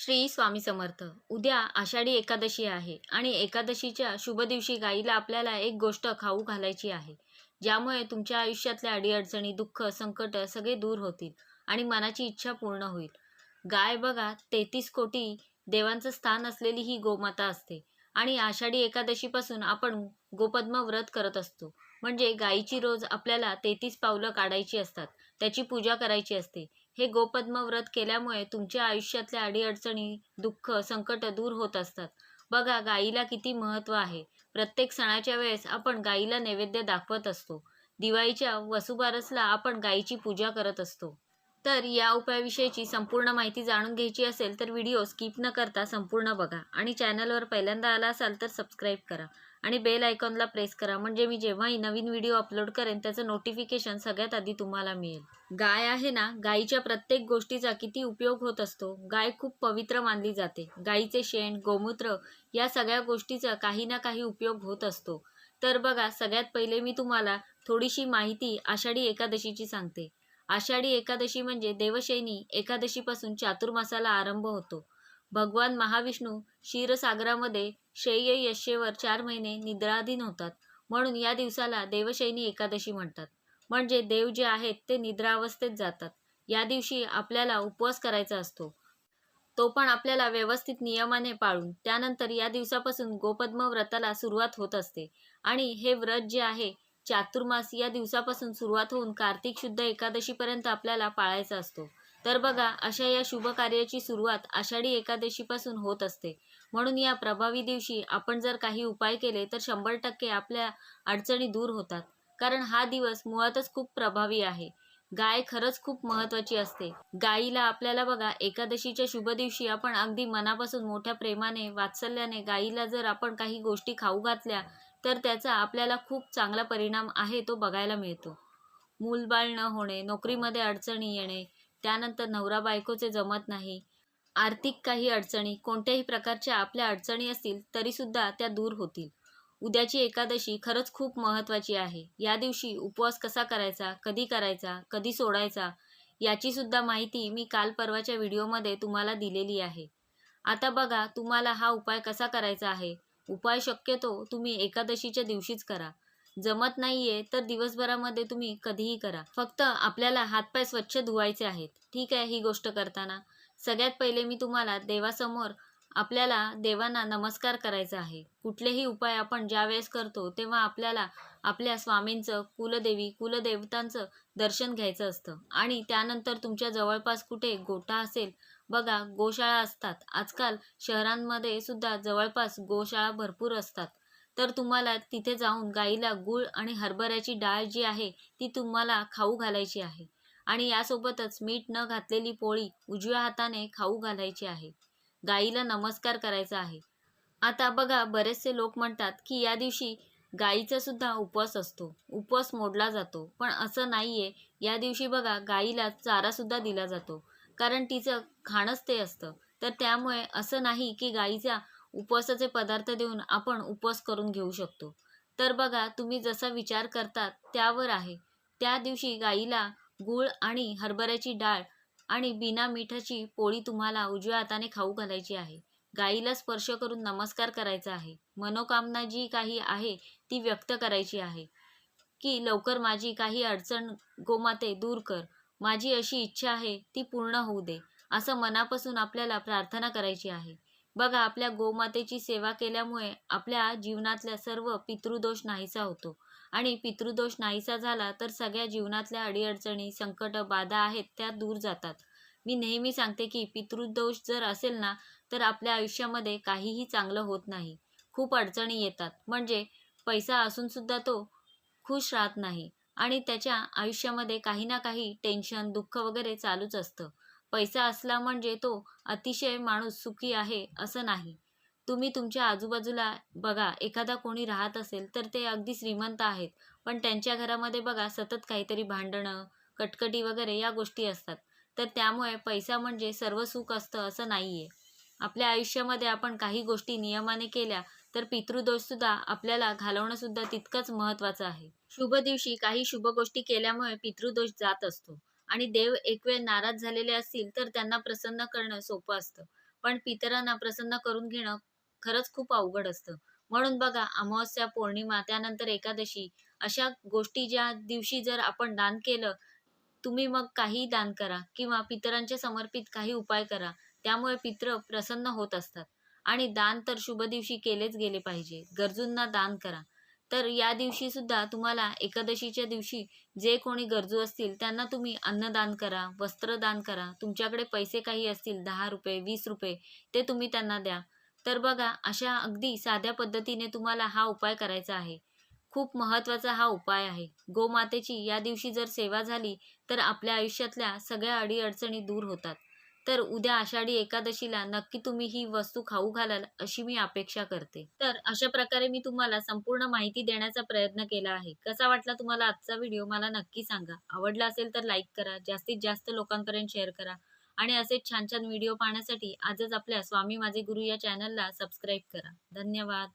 श्री स्वामी समर्थ. उद्या आषाढी एकादशी आहे आणि एकादशीच्या शुभ दिवशी गाईला आपल्याला एक गोष्ट खाऊ घालायची आहे. ज्यामुळे तुमच्या आयुष्यातल्या अडीअडचणी दुःख संकट सगळे दूर होतील आणि मनाची इच्छा पूर्ण होईल. गाय बघा तेहतीस कोटी देवांचं स्थान असलेली ही गोमाता असते आणि आषाढी एकादशीपासून आपण गोपद्म व्रत करत असतो. म्हणजे गायीची रोज आपल्याला तेहतीस पावलं काढायची असतात. त्याची पूजा करायची असते. हे गोपद्म व्रत केल्यामुळे तुमच्या आयुष्यातल्या अडीअडचणी दुःख संकट दूर होत असतात. बघा गाईला किती महत्त्व आहे. प्रत्येक सणाच्या वेळेस आपण गाईला नैवेद्य दाखवत असतो. दिवाळीच्या वसुबारसला आपण गाईची पूजा करत असतो. तर या उपायाविषयीची संपूर्ण माहिती जाणून घ्यायची असेल तर व्हिडिओ स्किप न करता संपूर्ण बघा आणि चॅनलवर पहिल्यांदा आला असाल तर सबस्क्राईब करा. आणि बेल आयकॉनला प्रेस करा. म्हणजे मी जेव्हाही नवीन व्हिडिओ अपलोड करेन त्याचं नोटिफिकेशन सगळ्यात आधी तुम्हाला मिळेल. गाय आहे ना गायीच्या प्रत्येक गोष्टीचा किती उपयोग होत असतो गाय खूप पवित्र मानली जाते. गायीचे शेण गोमूत्र या सगळ्या गोष्टीचा काही ना काही उपयोग होत असतो. तर बघा सगळ्यात पहिले मी तुम्हाला थोडीशी माहिती आषाढी एकादशीची सांगते. आषाढी एकादशी म्हणजे देवशैनी एकादशीपासून चातुर्मासाला आरंभ होतो. भगवान महाविष्णू क्षीरसागरामध्ये श्रेय यशेवर चार महिने निद्राधीन होतात. म्हणून या दिवसाला देवशैनी एकादशी म्हणतात. म्हणजे देव जे आहेत ते निद्रावस्थेत जातात. या दिवशी आपल्याला उपवास करायचा असतो. तो पण आपल्याला व्यवस्थित नियमाने पाळून. त्यानंतर या दिवसापासून गोपद्म व्रताला सुरुवात होत असते. आणि हे व्रत जे आहे चातुर्मास या दिवसापासून सुरुवात होऊन कार्तिक शुद्ध एकादशीपर्यंत आपल्याला पाळायचा असतो. तर बघा अशा या शुभ कार्याची सुरुवात आषाढी एकादशीपासून होत असते. म्हणून या प्रभावी दिवशी आपण जर काही उपाय केले तर शंभर टक्के आपल्या अडचणी दूर होतात. कारण हा दिवस मुळातच खूप प्रभावी आहे. गाय खरंच खूप महत्त्वाची असते. गाईला आपल्याला बघा एकादशीच्या शुभ दिवशी आपण अगदी मनापासून मोठ्या प्रेमाने वात्सल्याने गाईला जर आपण काही गोष्टी खाऊ घातल्या तर त्याचा आपल्याला खूप चांगला परिणाम आहे तो बघायला मिळतो. मूलबाळ न होणे नोकरीमध्ये अडचणी येणे त्यानंतर नवरा बायकोचे जमत नाही. आर्थिक काही अडचणी कोणत्याही प्रकारच्या आपल्या अडचणी असतील तरीसुद्धा त्या दूर होतील. उद्याची एकादशी खरंच खूप महत्त्वाची आहे. या दिवशी उपवास कसा करायचा कधी करायचा कधी सोडायचा याचीसुद्धा माहिती मी काल परवाच्या व्हिडिओमध्ये तुम्हाला दिलेली आहे. आता बघा तुम्हाला हा उपाय कसा करायचा आहे? उपाय शक्यतो तुम्ही एकादशीच्या दिवशीच करा. जमत नाहीये तर दिवसभरामध्ये तुम्ही कधीही करा. फक्त आपल्याला हातपाय स्वच्छ धुवायचे आहेत. ठीक आहे ही गोष्ट करताना. सगळ्यात पहिले मी तुम्हाला देवासमोर आपल्याला देवांना नमस्कार करायचा आहे. कुठलेही उपाय आपण ज्या वेळेस करतो तेव्हा आपल्याला आपल्या स्वामींचं कुलदेवी कुलदेवतांचं दर्शन घ्यायचं असतं. आणि त्यानंतर तुमच्या जवळपास कुठे गोठा असेल बघा गोशाळा असतात. आजकाल शहरांमध्ये सुद्धा जवळपास गोशाळा भरपूर असतात. तर तुम्हाला तिथे जाऊन गाईला गूळ आणि हरभऱ्याची डाळ जी आहे ती तुम्हाला खाऊ घालायची आहे. आणि यासोबतच मीठ न घातलेली पोळी उजव्या हाताने खाऊ घालायची आहे. गाईला नमस्कार करायचा आहे. आता बघा बरेचसे लोक म्हणतात की या दिवशी गाईचा सुद्धा उपवास असतो. उपवास मोडला जातो. पण असं नाही आहे या दिवशी बघा गाईला चारासुद्धा दिला जातो. कारण तिचं खाणंच ते असतं. तर त्यामुळे असं नाही की गाईचा उपवासाचे पदार्थ देऊन आपण उपवास करून घेऊ शकतो. तर बघा तुम्ही जसा विचार करतात त्यावर आहे. त्या दिवशी गाईला गूळ आणि हरभऱ्याची डाळ आणि बिना मिठाची पोळी तुम्हाला उजव्या हाताने खाऊ घालायची आहे. गाईला स्पर्श करून नमस्कार करायचा आहे. मनोकामना जी काही आहे ती व्यक्त करायची आहे. की लवकर माझी काही अडचण गोमाते दूर कर. माझी अशी इच्छा आहे ती पूर्ण होऊ दे. असं मनापासून आपल्याला प्रार्थना करायची आहे. बघा आपल्या गोमातेची सेवा केल्यामुळे आपल्या जीवनातल्या सर्व पितृदोष नाहीसा होतो. आणि पितृदोष नाहीसा झाला तर सगळ्या जीवनातल्या अडीअडचणी संकट बाधा आहेत त्या दूर जातात. मी नेहमी सांगते की पितृदोष जर असेल ना तर आपल्या आयुष्यामध्ये काहीही चांगलं होत नाही. खूप अडचणी येतात. म्हणजे पैसा असून सुद्धा तो खुश राहत नाही. आणि त्याच्या आयुष्यामध्ये काही ना काही टेन्शन दुःख वगैरे चालूच असतं. पैसा असला म्हणजे तो अतिशय माणूस सुखी आहे असं नाही. तुम्ही तुमच्या आजूबाजूला बघा एखादा कोणी राहत असेल तर ते अगदी श्रीमंत आहेत. पण त्यांच्या घरामध्ये बघा सतत काहीतरी भांडणं कटकटी वगैरे या गोष्टी असतात. तर त्यामुळे पैसा म्हणजे सर्व सुख असतं असं नाही आहे आपल्या आयुष्यामध्ये आपण काही गोष्टी नियमाने केल्या तर पितृदोषसुद्धा आपल्याला घालवणंसुद्धा तितकंच महत्त्वाचं आहे. शुभ दिवशी काही शुभ गोष्टी केल्यामुळे पितृदोष जात असतो. आणि देव एक वेळ नाराज झालेले असतील तर त्यांना प्रसन्न करणं सोपं असतं. पण पितरांना प्रसन्न करून घेणं खरंच खूप अवघड असतं. म्हणून बघा अमावस्या पौर्णिमा त्यानंतर एकादशी अशा गोष्टी ज्या दिवशी जर आपण दान केलं तुम्ही मग काही दान करा किंवा पितरांचे समर्पित काही उपाय करा त्यामुळे पित्र प्रसन्न होत असतात. आणि दान तर शुभ दिवशी केलेच गेले पाहिजे. गरजूंना दान करा. तर या दिवशी सुद्धा तुम्हाला एकादशीच्या दिवशी जे कोणी गरजू असतील त्यांना तुम्ही अन्नदान करा वस्त्रदान करा. तुमच्याकडे पैसे काही असतील दहा रुपये वीस रुपये ते तुम्ही त्यांना द्या. तर बघा अशा अगदी साध्या पद्धतीने तुम्हाला हा उपाय करायचा आहे. खूप महत्त्वाचा हा उपाय आहे. गोमातेची या दिवशी जर सेवा झाली तर आपल्या आयुष्यातल्या सगळ्या अडीअडचणी दूर होतात. तर उद्या आषाढी एकादशीला नक्की तुम्ही ही वस्तू खाऊ घालाल अशी मी अपेक्षा करते. तर अशा प्रकारे मी तुम्हाला संपूर्ण माहिती देण्याचा प्रयत्न केला आहे. कसा वाटला तुम्हाला आजचा व्हिडिओ मला नक्की सांगा. आवडला असेल तर लाईक करा जास्तीत जास्त लोकांपर्यंत शेअर करा आणि असेच छान छान व्हिडिओ पाहण्यासाठी आजच आपल्या स्वामी माझे गुरु या चॅनलला सबस्क्राईब करा. धन्यवाद.